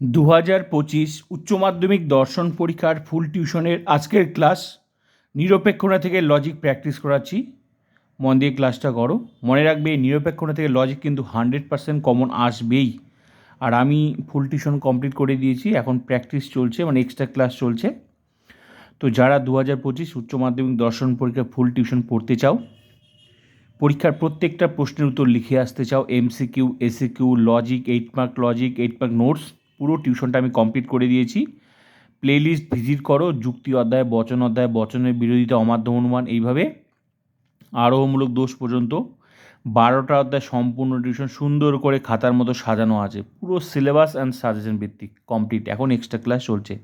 দু হাজার পঁচিশ উচ্চ মাধ্যমিক দর্শন পরীক্ষার ফুল টিউশনের আজকের ক্লাস। নিরপেক্ষণা থেকে লজিক প্র্যাকটিস করাচ্ছি। মন দিয়ে ক্লাসটা করো। মনে রাখবে নিরপেক্ষণা থেকে লজিক কিন্তু হান্ড্রেড পার্সেন্ট কমন আসবেই। আর আমি ফুল টিউশন কমপ্লিট করে দিয়েছি। এখন প্র্যাকটিস চলছে মানে এক্সট্রা ক্লাস চলছে। তো যারা দু হাজার পঁচিশ উচ্চ মাধ্যমিক দর্শন পরীক্ষার ফুল টিউশন পড়তে চাও, পরীক্ষার প্রত্যেকটা প্রশ্নের উত্তর লিখে আসতে চাও। MCQ SAQ logic eight mark logic eight mark notes পুরো টিউশনটা আমি কমপ্লিট করে দিয়েছি। প্লেলিস্ট ভিজিট করো, যুক্তি অধ্যায়, বচন অধ্যায়, বচনের বিরোধিতা অমাধ্যম অনুমান এইভাবে আরোহমূলক দোষ পর্যন্ত। বারোটা অধ্যায় সম্পূর্ণ টিউশন সুন্দর করে খাতার মতো সাজানো আছে। পুরো সিলেবাস অ্যান্ড সাজেশন ভিত্তিক কমপ্লিট এখন এক্সট্রা ক্লাস চলছে।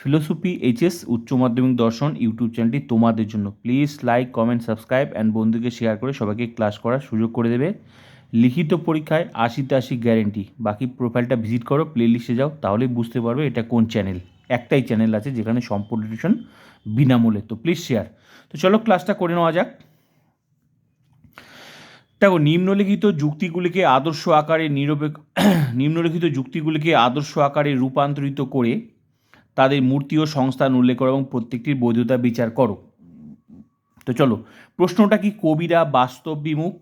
ফিলোসফি এইচএস উচ্চ মাধ্যমিক দর্শন ইউটিউব চ্যানেলটি তোমাদের জন্য। Please like comment subscribe and বন্ধুকে শেয়ার করে সবাইকে ক্লাস করার সুযোগ করে দেবে। লিখিত পরীক্ষায় আশিতে আশি গ্যারেন্টি বাকি প্রোফাইলটা ভিজিট করো প্লে লিস্টে যাও, তাহলেই বুঝতে পারবে এটা কোন চ্যানেল একটাই চ্যানেল আছে যেখানে সম্পূর্ণ টিউশন বিনামূল্যে। তো প্লিজ শেয়ার তো চলো ক্লাসটা করে নেওয়া যাক। দেখো, নিম্নলিখিত যুক্তিগুলিকে আদর্শ আকারে নিরপেক্ষ, নিম্নলিখিত যুক্তিগুলিকে আদর্শ আকারে রূপান্তরিত করে তাদের মূর্তি ও সংস্থান উল্লেখ করো এবং প্রত্যেকটির বৈধতা বিচার করো। তো চলো, প্রশ্নটা কি কবিরা, বাস্তব, বিমুখ?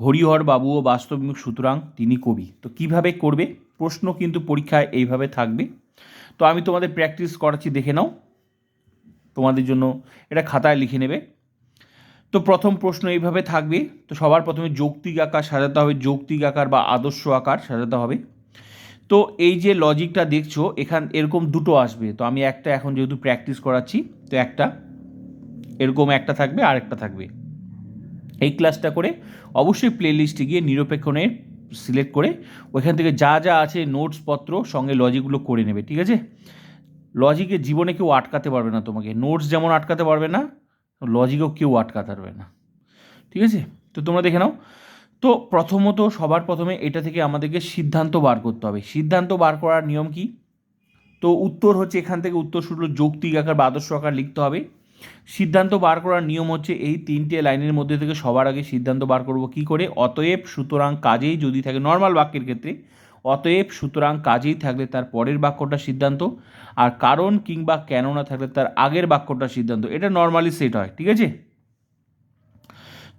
হরিহর বাবুও বাস্তব বিমুখ সুতরাং তিনি কবি। তো কীভাবে করবে? প্রশ্ন কিন্তু পরীক্ষায় এইভাবে থাকবে। তো আমি তোমাদের প্র্যাকটিস করাচ্ছি, দেখে নাও। তোমাদের জন্য এটা খাতায় লিখে নেবে। তো প্রথম প্রশ্ন এইভাবে থাকবে। তো সবার প্রথমে যৌক্তিক আকার সাজাতে হবে, যৌক্তিক আকার বা আদর্শ আকার সাজাতে হবে। তো এই যে লজিকটা দেখছ, এখান, এরকম দুটো আসবে। তো আমি একটা এখন যেহেতু প্র্যাকটিস করাচ্ছি, তো একটা, এরকম একটা থাকবে আর একটা থাকবে। এই ক্লাসটা করে অবশ্যই প্লে লিস্টে গিয়ে নিরপেক্ষণের সিলেক্ট করে ওইখান থেকে যা যা আছে নোটস পত্র সঙ্গে লজিকগুলো করে নেবে, ঠিক আছে? লজিকে জীবনে কেউ আটকাতে পারবে না তোমাকে। নোটস যেমন আটকাতে পারবে না লজিকেও কেউ আটকাতে পারবে না। ঠিক আছে? তো তোমরা দেখে নাও। তো প্রথমত সবার প্রথমে এটা থেকে আমাদেরকে সিদ্ধান্ত বার করতে হবে। সিদ্ধান্ত বার করার নিয়ম কি? তো উত্তর হচ্ছে এখান থেকে উত্তর শুরু যৌক্তিক আকার বা আদর্শ আকার লিখতে হবে। সিদ্ধান্ত বার করার নিয়ম হচ্ছে এই তিনটে লাইনের মধ্যে থেকে সবার আগে সিদ্ধান্ত বার করব কি করে? অতএব সুতরাং কাজেই যদি থাকে নর্মাল বাক্যের ক্ষেত্রে, অতএব সুতরাং কাজেই থাকলে তার পরের বাক্যটা সিদ্ধান্ত আর কারণ কিংবা কেন না থাকলে তার আগের বাক্যটা সিদ্ধান্ত। এটা নর্মালি সেট হয়, ঠিক আছে?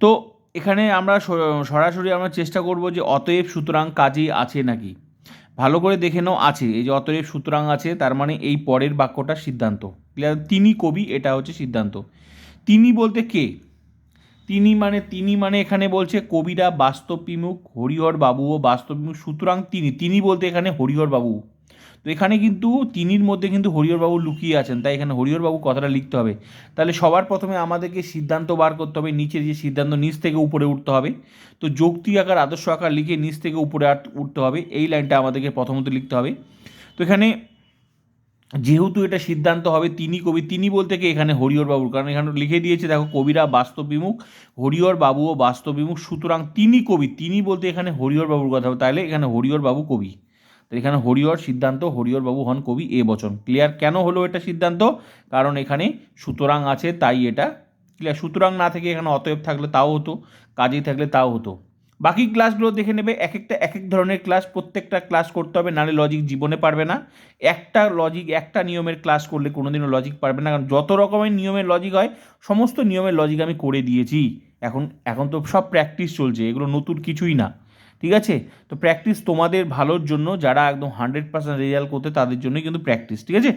তো এখানে আমরা সরাসরি আমরা চেষ্টা করব যে অতএব সুতরাং কাজেই আছে নাকি? ভালো করে দেখে নাও, আছে। এই যে অতএব সুতরাং আছে, তার মানে এই পরের বাক্যটা সিদ্ধান্ত। ক্লিয়ার তিনি কবি, এটা হচ্ছে সিদ্ধান্ত। তিনি বলতে কে? তিনি মানে তিনি মানে এখানে বলছে কবিরা বাস্তব বিমুখ হরিহর বাবুও বাস্তব বিমুখ সুতরাং তিনি তিনি বলতে এখানে হরিহর বাবু। তো এখানে কিন্তু তিনির মধ্যে কিন্তু হরিহর বাবু লুকিয়ে আছেন, তাই এখানে হরিহর বাবু কথাটা লিখতে হবে। তাহলে সবার প্রথমে আমাদেরকে সিদ্ধান্ত বার করতে হবে নিচের যে সিদ্ধান্ত, নিচ থেকে উপরে উঠতে হবে। তো যৌক্তিক আকার, আদর্শ আকার লিখে নিচ থেকে উপরে উঠতে হবে, এই লাইনটা আমাদেরকে প্রথমত লিখতে হবে। তো এখানে যেহেতু এটা সিদ্ধান্ত হবে তিনি কবি, তিনি বলতে কি এখানে হরিহর বাবুর, কারণ এখানে লিখে দিয়েছে, দেখো, কবিরা বাস্তব বিমুখ হরিহর বাবুও বাস্তব বিমুখ সুতরাং তিনি কবি, তিনি বলতে এখানে হরিহর বাবুর কথা হবে তাহলে এখানে হরিহর বাবু কবি। তো এখানে হরিহর সিদ্ধান্ত, হরিহর বাবু হন কবি এ বচন। ক্লিয়ার কেন হলো এটা সিদ্ধান্ত? কারণ এখানে সুতরাং আছে, তাই এটা ক্লিয়ার সুতরাং না থেকে এখানে অতএব থাকলে তাও হতো, কাজেই থাকলে তাও হতো। বাকি ক্লাসগুলো দেখে নেবে এক একটা এক এক ধরনের ক্লাস প্রত্যেকটা ক্লাস করতে হবে, নাহলে লজিক জীবনে পারবে না। একটা লজিক একটা নিয়মের ক্লাস করলে কোনোদিনও লজিক পারবে না, কারণ যত রকমের নিয়মের লজিক হয়, সমস্ত নিয়মের লজিক আমি করে দিয়েছি। এখন এখন তো সব প্র্যাকটিস চলছে, এগুলো নতুন কিছুই না। ঠিক আছে? তো প্র্যাকটিস তোমাদের ভালোর জন্য, যারা একদম হান্ড্রেড পার্সেন্ট রেজাল্ট করতে, তাদের জন্যই কিন্তু প্র্যাকটিস ঠিক আছে?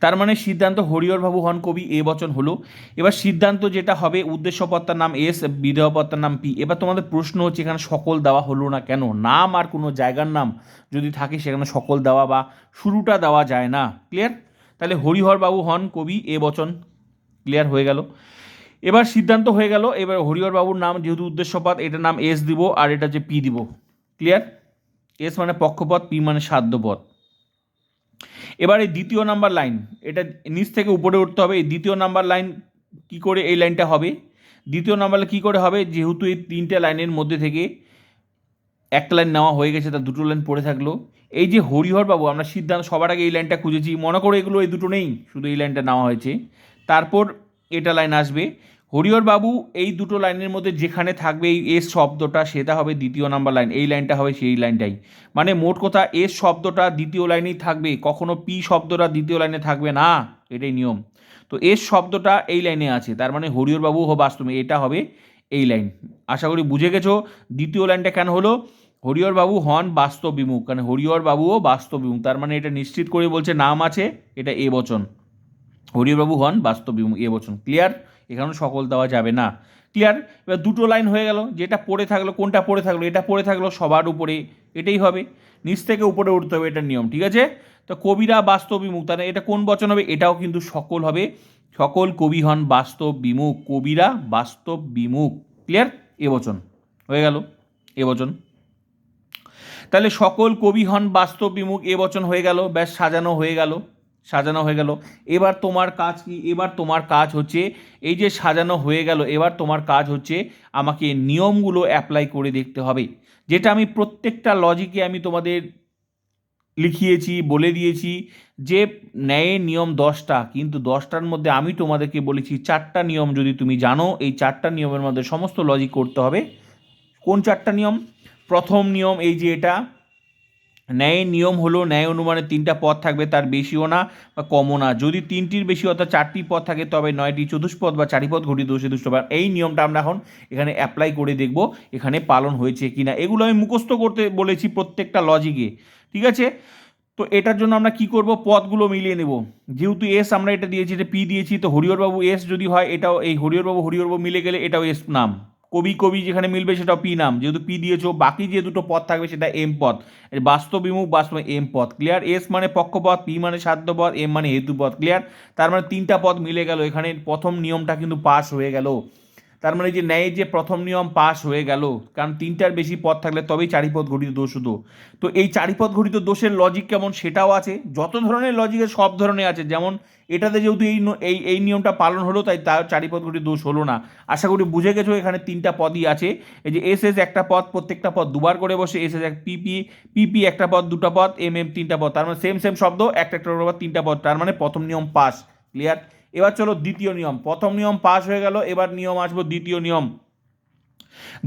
তার মানে সিদ্ধান্ত হরিহর বাবু হন কবি, এ বচন হলো। এবার সিদ্ধান্ত যেটা হবে, উদ্দেশ্যপত্তার নাম এস বিধেয়পত্তার নাম পি। এবার তোমাদের প্রশ্ন হচ্ছে, এখানে সকল দেওয়া হলো না কেন? নাম আর কোনো জায়গার নাম যদি থাকে, সেখানে সকল দেওয়া বা শুরুটা দেওয়া যায় না। ক্লিয়ার তাহলে হরিহর বাবু হন কবি, এ বচন। ক্লিয়ার হয়ে গেল। এবার সিদ্ধান্ত হয়ে গেল, এবার হরিহর বাবুর নাম যেহেতু উদ্দেশ্যপদ এটার নাম এস দিব আর এটা যে পি দিব। ক্লিয়ার এস মানে পক্ষপথ, পি মানে সাধ্যপদ এবার এই দ্বিতীয় নাম্বার লাইন, এটা নিচ থেকে উপরে উঠতে হবে, এই দ্বিতীয় নাম্বার লাইন কি করে এই লাইনটা হবে? দ্বিতীয় নাম্বার কি করে হবে? যেহেতু এই তিনটে লাইনের মধ্যে থেকে একটা লাইন নেওয়া হয়ে গেছে, তার দুটো লাইন পড়ে থাকল। এই যে হরিহর বাবু আমরা সিদ্ধান্ত সবার আগে এই লাইনটা খুঁজেছি, মনে করো এগুলো এই দুটো নেই, শুধু এই লাইনটা নেওয়া হয়েছে। তারপর এটা লাইন আসবে হরিহর বাবু, এই দুটো লাইনের মধ্যে যেখানে থাকবে এই এস শব্দটা, সেটা হবে দ্বিতীয় নাম্বার লাইন। এই লাইনটা হবে সেই লাইনটাই। মানে মোট কথা, এস শব্দটা দ্বিতীয় লাইনেই থাকবে, কখনো পি শব্দটা দ্বিতীয় লাইনে থাকবে না, এটাই নিয়ম। তো এস শব্দটা এই লাইনে আছে, তার মানে হরিহর বাবু হো বাস্তবে, এটা হবে এই লাইন। আশা করি বুঝে গেছো, দ্বিতীয় লাইনটা কেন হলো? হরিহর বাবু হন বাস্তব বিমুখ কারণ হরিহর বাবুও বাস্তব বিমুখ তার মানে এটা নিশ্চিত করে বলছে নাম আছে, এটা এ বচন। হরিহরবাবু হন বাস্তব বিমুখ এ বচন। ক্লিয়ার? এখানেও সকল দেওয়া যাবে না। ক্লিয়ার এবার দুটো লাইন হয়ে গেল, যেটা পড়ে থাকল, কোনটা পড়ে থাকল, এটা পড়ে থাকল, সবার উপরে এটাই হবে। নিচ থেকে উপরে উঠতে হবে এটার নিয়ম, ঠিক আছে? তো কবিরা বাস্তব বিমুখ, তাহলে এটা কোন বচন হবে? এটাও কিন্তু সকল হবে। সকল কবি হন বাস্তব বিমুখ, কবিরা বাস্তব বিমুখ। ক্লিয়ার এ বচন, হয়ে গেল, এ বচন। তাহলে সকল কবি হন বাস্তব বিমুখ, এ বচন হয়ে গেল, ব্যাস সাজানো হয়ে গেল। সাজানো হয়ে গেল। এবার তোমার কাজ কি? এবার তোমার কাজ হচ্ছে এই যে সাজানো হয়ে গেল, এবার তোমার কাজ হচ্ছে আমাকে নিয়মগুলো অ্যাপ্লাই করে দেখতে হবে। যেটা আমি প্রত্যেকটা লজিকে আমি তোমাদের লিখিয়েছি, বলে দিয়েছি যে ন্যায়ের নিয়ম দশটা, কিন্তু দশটার মধ্যে আমি তোমাদেরকে বলেছি চারটা নিয়ম যদি তুমি জানো, এই চারটা নিয়মের মধ্যে সমস্ত লজিক করতে হবে। কোন চারটা নিয়ম? প্রথম নিয়ম এই যে এটা ন্যায়ের নিয়ম হলো, ন্যায় অনুমানের তিনটা পদ থাকবে, তার বেশিও না বা কমও না। যদি তিনটির বেশি অর্থাৎ চারটি পদ থাকে, তবে নয়টি চতুষ্পদ বা চারিপদ ঘটি দোষে দুষ্টবার এই নিয়মটা আমরা এখন এখানে অ্যাপ্লাই করে দেখব, এখানে পালন হয়েছে কি না এগুলো আমি মুখস্থ করতে বলেছি প্রত্যেকটা লজিকে ঠিক আছে? তো এটার জন্য আমরা কি করব? পদগুলো মিলিয়ে নেব। যেহেতু এস আমরা এটা দিয়েছি, এটা পি দিয়েছি, তো হরিহরবাবু এস যদি হয়, এটাও এই হরিহরবাবু হরিহরবাবু মিলে গেলে এটাও এস নাম। কবি কবি যেখানে মিলবে সেটা পি নাম, যেহেতু পি দিয়েছ, বাকি যে দুটো পদ থাকবে সেটা এম পথ বাস্তব বিমুখ বাস্তব এম পথ ক্লিয়ার এস মানে পক্ষপথ পি মানে সাধ্যপদ এম মানে হেতুপদ ক্লিয়ার তার মানে তিনটা পথ মিলে গেল, এখানে প্রথম নিয়মটা কিন্তু পাস হয়ে গেল। তার মানে যে ন্যায়ের যে প্রথম নিয়ম পাস হয়ে গেল, কারণ তিনটার বেশি পদ থাকলে তবেই চারিপদ ঘটিত দোষ হতো তো এই চারিপদ ঘটিত দোষের লজিক কেমন সেটাও আছে। যত ধরনের লজিকের সব ধরনের আছে, যেমন এটাতে যেহেতু এই এই এই নিয়মটা পালন হলো, তাই তার চারিপদ ঘটিত দোষ হলো না। আশা করি বুঝে গেছো, এখানে তিনটা পদই আছে। এই যে এস এস একটা পদ, প্রত্যেকটা পদ দুবার করে বসে, এস এস এক পিপি পিপি একটা পদ, দুটো পদ, এম এম তিনটা পদ। তার মানে সেম সেম শব্দ, একটা একটা পদ তিনটা পদ। তার মানে প্রথম নিয়ম পাস ক্লিয়ার এবার চলো দ্বিতীয় নিয়ম। প্রথম নিয়ম পাস হয়ে গেল এবার নিয়ম আসব দ্বিতীয় নিয়ম।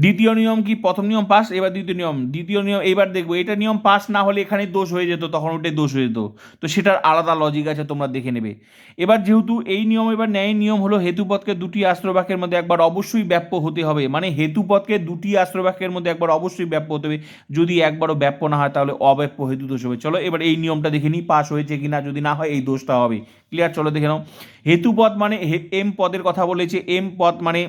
দ্বিতীয় নিয়ম কি? প্রথম নিয়ম পাস, এবার দ্বিতীয় নিয়ম। দ্বিতীয় নিয়ম, এবার দেখব, এটা নিয়ম পাস না হলে এখানে দোষ হয়ে যেত, তখন ওটাই দোষ হয়ে যেত। তো সেটার আলাদা লজিক আছে, তোমরা দেখে নেবে। এবার যেহেতু এই নিয়ম, এবার ন্যায় নিয়ম হলো হেতুপদকে দুটি আশ্রবাক্যের মধ্যে একবার অবশ্যই ব্যাপ্য হতে হবে। মানে হেতুপদকে দুটি আশ্রবাক্যের মধ্যে একবার অবশ্যই ব্যাপ্য হতে হবে। যদি একবারও ব্যাপ্য না হয়, তাহলে অব্যাপ্য হেতু দোষ হবে। চলো, এবার এই নিয়মটা দেখে নিই, পাস হয়েছে কি না যদি না হয়, এই দোষটা হবে। ক্লিয়ার চলো দেখে নাও। হেতুপথ মানে এম পদের কথা বলেছে। এম পদ মানে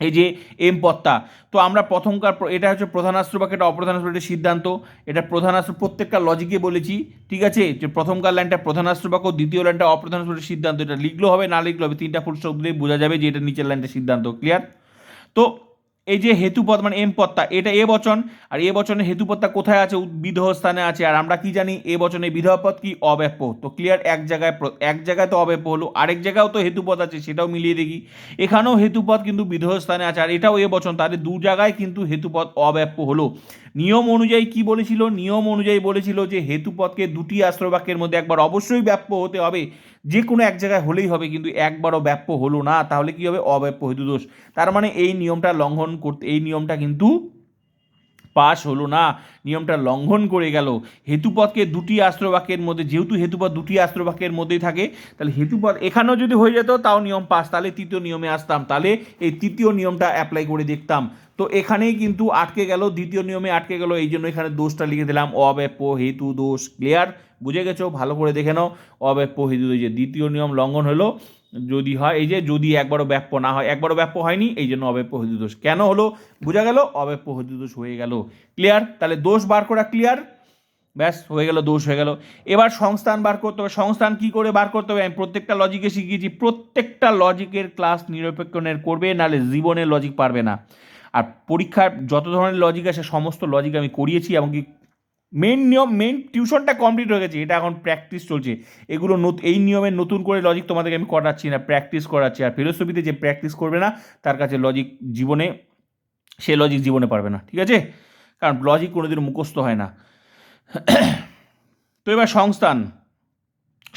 এই যে এম পত্তা তো আমরা প্রথমকার এটা হচ্ছে প্রধানাস্ত্র এটা অপ্রধানাস্ত্র এটা সিদ্ধান্ত, এটা প্রধানাস্ত্র প্রত্যেকটা লজিকে বলেছি, ঠিক আছে? যে প্রথমকার লাইনটা প্রধানাস্ত্র বাক্য দ্বিতীয় লাইনটা অপ্রধানাস্ত্র সিদ্ধান্ত, এটা লিখলেও হবে, না লিখলেও হবে, তিনটা ফুল স্টপ দিলেই বোঝা যাবে যে এটা নিচের লাইনটা সিদ্ধান্ত ক্লিয়ার তো এই যে হেতুপদ মানে এম পদটা, এটা এ বচন, আর এ বচনের হেতুপদটা কোথায় আছে? বিধেয় স্থানে আছে, আর আমরা কি জানি? এ বচনে পদ কি? অব্যাপ্য তো ক্লিয়ার এক জায়গায় এক জায়গায় তো অব্যাপ্য হলো, আরেক জায়গাও তো হেতুপদ আছে, সেটাও মিলিয়ে দেখি। এখানেও হেতুপদ কিন্তু বিধেয় স্থানে আছে, আর এটাও এ বচন, তাহলে দু জায়গায় কিন্তু হেতুপদ অব্যাপ্য হলো। নিয়ম অনুযায়ী কি বলেছিল? নিয়ম অনুযায়ী বলেছিল যে হেতুপদকে দুটি আশ্রবাক্যের মধ্যে একবার অবশ্যই ব্যাপ্য হতে হবে। যে কোনো এক জায়গায় হলেই হবে, কিন্তু একবারও ব্যাপ্য হলো না, তাহলে কি হবে? অব্যাপ্য হেতু দোষ। তার মানে এই নিয়মটা লঙ্ঘন করতে, এই নিয়মটা কিন্তু পাশ হলো না। নিয়মটা লঙ্ঘন করে গেল। হেতুপথকে দুটি আশ্রবাক্যের মধ্যে, যেহেতু হেতুপথ দুটি আশ্রবাক্যের মধ্যেই থাকে, তাহলে হেতুপথ এখানেও যদি হয়ে যেত, তাও নিয়ম পাশ। তাহলে তৃতীয় নিয়মে আসতাম। তাহলে এই তৃতীয় নিয়মটা অ্যাপ্লাই করে দেখতাম। তো এখানেই কিন্তু আটকে গেল, দ্বিতীয় নিয়মে আটকে গেল এই জন্য এখানে দোষটা লিখে দিলাম। অব্যাপ্য, হেতু, দোষ ক্লিয়ার বুঝে গেছো? ভালো করে দেখে নাও। অব্যাপ্য হেতু যে দ্বিতীয় নিয়ম লঙ্ঘন হলো, যদি হয়, এই যে যদি একবারও ব্যাপ্য না হয়, একবারও ব্যাপ্য হয়নি, এই জন্য অব্যাপ্য হেতু দোষ। কেন হলো? বোঝা গেল অব্যাপ্য হেতু দোষ হয়ে গেল। ক্লিয়ার তাহলে দোষ বার করা ক্লিয়ার ব্যাস, হয়ে গেল, দোষ হয়ে গেল। এবার সংস্থান বার করতে হবে। সংস্থান কী করে বার করতে হবে? আমি প্রত্যেকটা লজিকে শিখিয়েছি, প্রত্যেকটা লজিকের ক্লাস নিরপেক্ষণের করবে, নাহলে জীবনের লজিক পারবে না। আর পরীক্ষার যত ধরনের লজিক আছে, সমস্ত লজিক আমি করিয়েছি, এমনকি মেন নিয়ম মেন টিউশনটা কমপ্লিট হয়ে গেছে, এটা এখন প্র্যাকটিস চলছে। এগুলো এই নিয়মের নতুন করে লজিক তোমাদেরকে আমি করাচ্ছি না প্র্যাকটিস করাচ্ছি। আর ফিলোসফিতে যে প্র্যাকটিস করবে না, তার কাছে লজিক জীবনে, সে লজিক জীবনে পারবে না, ঠিক আছে? কারণ লজিক কোনোদিন মুখস্থ হয় না। তো এবার সংস্থান।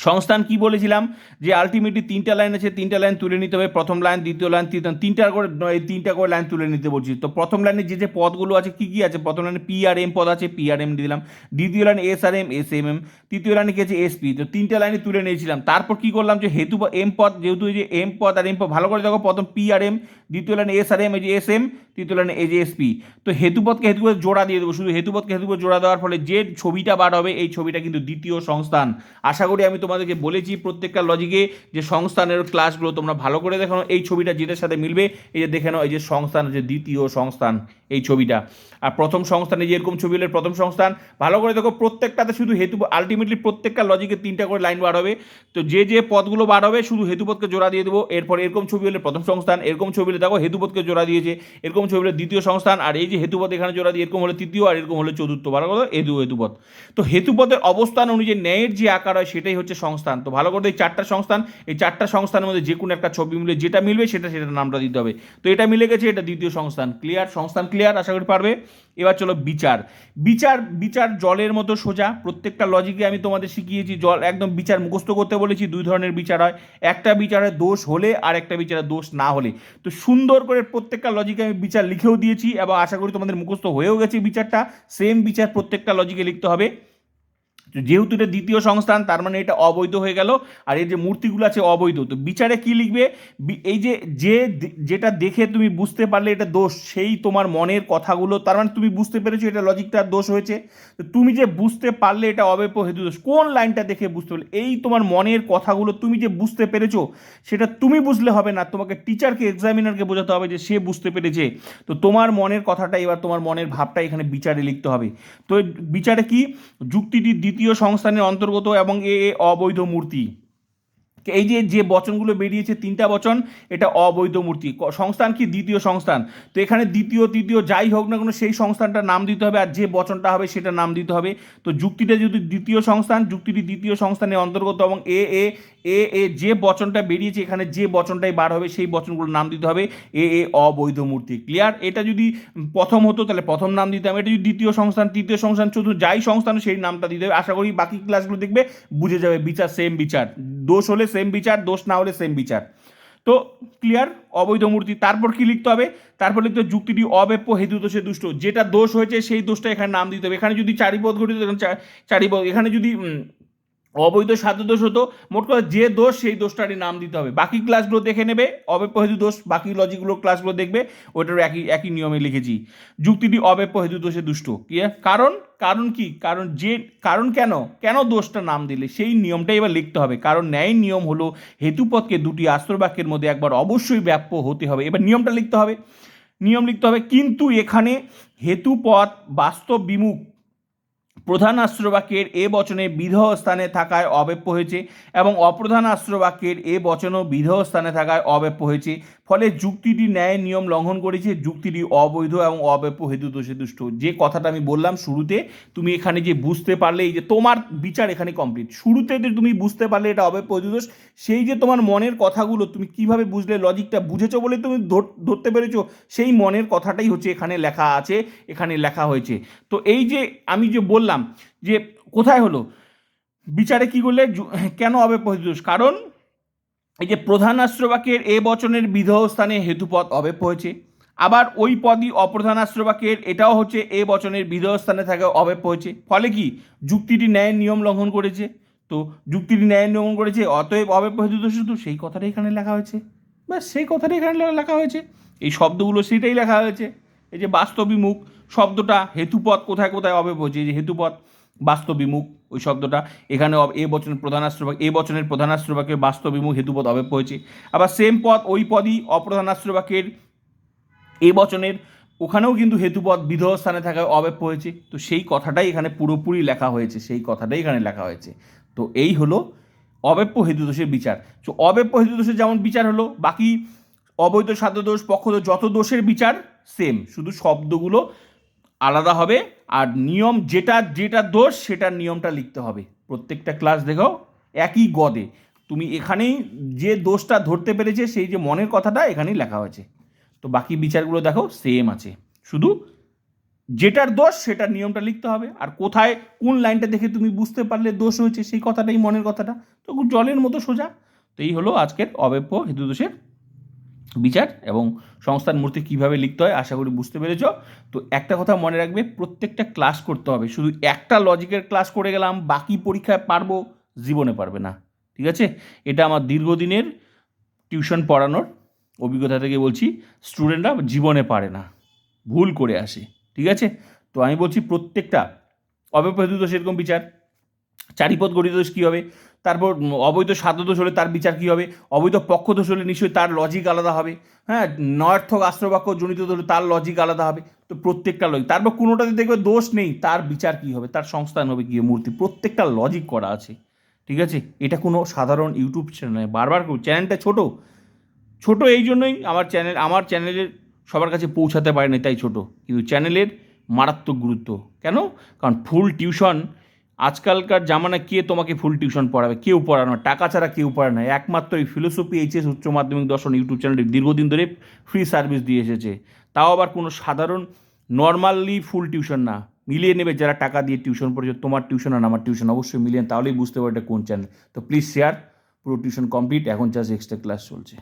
সংস্থান কি বলেছিলাম? যে আলটিমেটলি তিনটা লাইন আছে, তিনটা লাইন তুলে নিতে হবে। প্রথম লাইন দ্বিতীয় লাইন তৃতীয়, তিনটা করে, এই তিনটা করে লাইন তুলে নিতে বলছি। তো প্রথম লাইনে যে যে পদগুলো আছে, কি কি আছে? প্রথম লাইনে পি আর এম পদ আছে পি আর এম দিলাম। দ্বিতীয় লাইনে S R M S M M তৃতীয় লাইনে কি আছে? এসপি তো তিনটা লাইনে তুলে নিয়েছিলাম। তারপর কি করলাম? যে হেতু এম পদ, যেহেতু এই যে এম পদ আর এম পদ, ভালো করে দেখো, প্রথম পি আর এম দ্বিতীয় লাইনে এস আর এম এই যে এস এম তৃতীয় লাইনে এই যে এসপি তো হেতুপদকে হেতুপদ জোড়া দিয়ে দেবো। শুধু হেতুপদকে হেতুপদ জোড়া দেওয়ার ফলে যে ছবিটা বার হবে, এই ছবিটা কিন্তু দ্বিতীয় সংস্থান। আশা করি আমি তোমাদেরকে বলেছি প্রত্যেকটা লজিকে যে সংস্থানের ক্লাসগুলো তোমরা ভালো করে দেখো, এই ছবিটা যেটার সাথে মিলবে, এই যে দেখে নাও, এই যে সংস্থান, যে দ্বিতীয় সংস্থান। এই ছবিটা। আর প্রথম সংস্থানে যে এরকম ছবি হলে, প্রথম সংস্থান, ভালো করে দেখো, প্রত্যেকটাতে শুধু হেতু আলটিমেটলি প্রত্যেকটা লজিকে তিনটা করে লাইন বার হবে। তো যে যে পদগুলো বার হবে, শুধু হেতুপথকে জোড়া দিয়ে দেবো। এরপর এরকম ছবি হলে প্রথম সংস্থান, এরকম ছবি হলে দেখো হেতুপথকে জোড়া দিয়েছে। এরকম ছবি হলে দ্বিতীয় সংস্থান, আর এই যে হেতুপথ এখানে জোড়া দিয়ে, এরকম হলে তৃতীয়, আর এরকম হলে চতুর্থ। ভালো করে হেতু হেতুপথ তো হেতুপদের অবস্থান অনুযায়ী ন্যায়ের যে আকার হয়, সেটাই হচ্ছে সংস্থান। তো ভালো করে এই চারটা সংস্থান, এই চারটা সংস্থানের মধ্যে যে কোনো একটা ছবি মিলে, যেটা মিলবে সেটা, সেটার নামটা দিতে হবে। তো এটা মিলে গেছে, এটা দ্বিতীয় সংস্থান। ক্লিয়ার সংস্থান ক্লিয়ার আশা করি পারবে। এবার চলো বিচার। বিচার বিচার জলের মতো সোজা। প্রত্যেকটা লজিকে আমি তোমাদের শিখিয়েছি, জল একদম বিচার মুখস্থ করতে বলেছি, দুই ধরনের বিচার হয়। একটা বিচারে দোষ হলে আর একটা বিচারে দোষ না হলে। তো সুন্দর করে প্রত্যেকটা লজিকে আমি বিচার লিখেও দিয়েছি, এবং আশা করি তোমাদের মুখস্থ হয়েও গেছে বিচারটা। সেম বিচার প্রত্যেকটা লজিকে লিখতে হবে। যেহেতু এটা দ্বিতীয় সংস্থান, তার মানে এটা অবৈধ হয়ে গেল। আর এই যে মূর্তিগুলো আছে অবৈধ, তো বিচারে কি লিখবে? এই যে যে যেটা দেখে তুমি বুঝতে পারলে এটা দোষ, সেই তোমার মনের কথাগুলো, তার মানে তুমি বুঝতে পেরেছ এটা লজিকটার দোষ হয়েছে। তো তুমি যে বুঝতে পারলে এটা অবেপ হেতু দোষ, কোন লাইনটা দেখে বুঝতে পারলে? এই তোমার মনের কথাগুলো তুমি যে বুঝতে পেরেছ, সেটা তুমি বুঝলে হবে না। তোমাকে টিচারকে এক্সামিনারকে বোঝাতে হবে যে সে বুঝতে পেরেছে। তো তোমার মনের কথাটা, এবার তোমার মনের ভাবটা এখানে বিচারে লিখতে হবে। তো বিচারে কি? যুক্তিটি দ্বিতীয় সংস্থানের অন্তর্গত এবং এ এ অবৈধ মূর্তি। এই যে যে বচনগুলো বেরিয়েছে, তিনটা বচন, এটা অবৈধ মূর্তি। সংস্থান কি? দ্বিতীয় সংস্থান। তো এখানে দ্বিতীয়, তৃতীয় যাই হোক না কোনো, সেই সংস্থানটা নাম দিতে হবে, আর যে বচনটা হবে সেটা নাম দিতে হবে। তো যুক্তিটা যদি দ্বিতীয় সংস্থান, যুক্তিটি দ্বিতীয় সংস্থানের অন্তর্গত এবং এ এ এ এ যে বচনটা বেরিয়েছে, এখানে যে বচনটাই বার হবে, সেই বচনগুলোর নাম দিতে হবে এ এ, অবৈধ মূর্তি। ক্লিয়ার এটা যদি প্রথম হতো, তাহলে প্রথম নাম দিতে হবে এটা যদি দ্বিতীয় সংস্থান, তৃতীয় সংস্থান, চতুর্থ, যাই সংস্থান, সেই নামটা দিতে হবে। আশা করি বাকি ক্লাসগুলো দেখবে, বুঝে যাবে, বিচার সেম বিচার। দোষ হলে সেম বিচার, দোষ না হলে সেম বিচার। তো ক্লিয়ার অবৈধ মূর্তি। তারপর কি লিখতে হবে? তারপর লিখতে যুক্তিটি অবেপ্য হেতু দোষে দুষ্ট। যেটা দোষ হয়েছে, সেই দোষটা এখানে নাম দিতে হবে। এখানে যদি চারিপদ ঘটিত চারিপদ, এখানে যদি অবৈধ সাধ্য দোষ হতো, মোট কথা যে দোষ সেই দোষটারই নাম দিতে হবে। বাকি ক্লাসগুলো দেখে নেবে অবেপ্য হেতু দোষ, বাকি লজিকগুলো ক্লাসগুলো দেখবে ওটার একই একই নিয়মে লিখেছি। যুক্তিটি অবেপ্য হেতু দোষে দুষ্ট কি কারণ কারণ কি? কারণ যে, কারণ কেন? কেন দোষটা নাম দিলে? সেই নিয়মটাই এবার লিখতে হবে। কারণ ন্যায় নিয়ম হলো হেতুপদকে দুটি আস্ত্রবাক্যের মধ্যে একবার অবশ্যই ব্যাপ্য হতে হবে। এবার নিয়মটা লিখতে হবে। নিয়ম লিখতে হবে, কিন্তু এখানে হেতুপদ বাস্তব বিমুখ প্রধান আশ্রবাক্যের এ বচনে বিধহ স্থানে থাকায় অব্যপ্য হয়েছে এবং অপ্রধান আশ্রবাক্যের এ বচনও বিধহ স্থানে থাকায় অব্যপ্য হয়েছে। ফলে যুক্তিটি ন্যায় নিয়ম লঙ্ঘন করেছে, যুক্তিটি অবৈধ এবং অব্যপ্য হেতু দোষে দুষ্ট। যে কথাটা আমি বললাম শুরুতে, তুমি এখানে যে বুঝতে পারলে এই যে তোমার বিচার এখানে কমপ্লিট শুরুতে যে তুমি বুঝতে পারলে এটা অব্যপ্য হেতু দোষ, সেই যে তোমার মনের কথাগুলো তুমি কীভাবে বুঝলে লজিকটা বুঝেছ বলে তুমি ধর- ধরতে পেরেছ, সেই মনের কথাটাই হচ্ছে এখানে লেখা আছে, এখানে লেখা হয়েছে। তো এই যে আমি যে বললাম যে কোথায় হলো? বিচারে কি করলে কেন অব্যপহিত দোষ? কারণ এই যে প্রধান আশ্রবাক্যের এ বচনের বিধহ স্থানে হেতুপদ অব্যপ্য হয়েছে। আবার ওই পদই অপ্রধান আশ্রবাক্যের এটাও হচ্ছে এ বচনের বিধহ স্থানে থাকে অব্যপ্য হয়েছে। ফলে কি? যুক্তিটি ন্যায়ের নিয়ম লঙ্ঘন করেছে। তো যুক্তিটি ন্যায়ের নিয়ম করেছে, অতএব অব্যপ্য হেতু শুধু সেই কথাটাই এখানে লেখা হয়েছে। ব্যাস সেই কথাটাই এখানে লেখা হয়েছে। এই শব্দগুলো সেটাই লেখা হয়েছে। এই যে বাস্তবিমুখ শব্দটা হেতুপদ কোথায় কোথায় হয়েছে এই যে হেতুপথ, বাস্তবিমুখ, ওই শব্দটা। এখানে এ বচনের প্রধানাশ্রবাক এ বচনের প্রধানাশ্রবাকের বাস্তবিমুখ হেতুপথ অব্যপ্য হয়েছে আবার সেম পদ ওই পদই অপ্রধানাশ্রবাকের এ বচনের, ওখানেও কিন্তু হেতুপদ বিধহ স্থানে থাকায় অব্যপ্য হয়েছে। তো সেই কথাটাই এখানে পুরোপুরি লেখা হয়েছে, সেই কথাটাই এখানে লেখা হয়েছে। তো এই হলো অব্যপ্য হেতুদোষের বিচার। তো অব্যপ্য হেতুদোষের যেমন বিচার হলো, বাকি অবৈধ সাধ্য দোষ পক্ষদোষ, যত দোষের বিচার সেম শুধু শব্দগুলো আলাদা হবে আর নিয়ম যেটা যেটা দোষ, সেটার নিয়মটা লিখতে হবে। প্রত্যেকটা ক্লাস দেখো, একই গদে। তুমি এখানেই যে দোষটা ধরতে পেরেছে, সেই যে মনের কথাটা এখানেই লেখা হয়েছে। তো বাকি বিচারগুলো দেখো সেম আছে। শুধু যেটার দোষ, সেটার নিয়মটা লিখতে হবে। আর কোথায়, কোন লাইনটা দেখে তুমি বুঝতে পারলে দোষ হয়েছে, সেই কথাটাই মনের কথাটা। তো জলের মতো সোজা। তো এই হলো আজকের অব্যপ্য হেতু দোষের বিচার এবং সংস্থার মূর্তি কীভাবে লিখতে হয় আশা করি বুঝতে পেরেছ। তো একটা কথা মনে রাখবে, প্রত্যেকটা ক্লাস করতে হবে। শুধু একটা লজিকের ক্লাস করে গেলাম, বাকি পরীক্ষায় পারব, জীবনে পারবে না। ঠিক আছে? এটা আমার দীর্ঘদিনের টিউশন পড়ানোর অভিজ্ঞতা থেকে বলছি স্টুডেন্টরা জীবনে পারে না। ভুল করে আসে। ঠিক আছে? তো আমি বলছি প্রত্যেকটা অব্যপহিত দোষ এরকম বিচার। চারিপদ গঠিত দোষ কী হবে? তারপর অবৈধ সাধ্য দোষ হলে তার বিচার কী হবে? অবৈধ পক্ষ দোষ হলে নিশ্চয়ই তার লজিক আলাদা হবে। হ্যাঁ নয়ার্থক আশ্রবাক্য জনিত হলে তার লজিক আলাদা হবে। তো প্রত্যেকটা লজিক তারপর কোনোটাতে দেখবে দোষ নেই, তার বিচার কী হবে? তার সংস্থান হবে গিয়ে মূর্তি। প্রত্যেকটা লজিক করা আছে। ঠিক আছে? এটা কোনো সাধারণ ইউটিউব চ্যানেল নয়। বারবার চ্যানেলটা ছোট। ছোট এই জন্যই আমার চ্যানেল আমার চ্যানেলের সবার কাছে পৌঁছাতে পারে না তাই ছোট। কিন্তু চ্যানেলের মারাত্মক গুরুত্ব। কেন? কারণ ফুল টিউশন আজকালকার জামানা কে তোমাকে ফুল টিউশন পড়াবে? কেউ পড়ানো টাকা ছাড়া কেউ পড়ায় না। একমাত্র এই ফিলোসফি এইচএস উচ্চ মাধ্যমিক, দর্শন ইউটিউব চ্যানেলটি দীর্ঘদিন ধরে ফ্রি সার্ভিস দিয়ে এসেছে। তাও আবার কোনো সাধারণ নর্মালি ফুল টিউশন না। মিলিয়ে নেবে যারা টাকা দিয়ে টিউশন পড়েছে, তোমার টিউশন আর আমার টিউশন অবশ্যই মিলিয়ে তাহলেই বুঝতে পারবে এটা কোন চ্যানেল তো প্লিজ শেয়ার পুরো টিউশন কমপ্লিট এখন জাস্ট এক্সট্রা ক্লাস চলছে।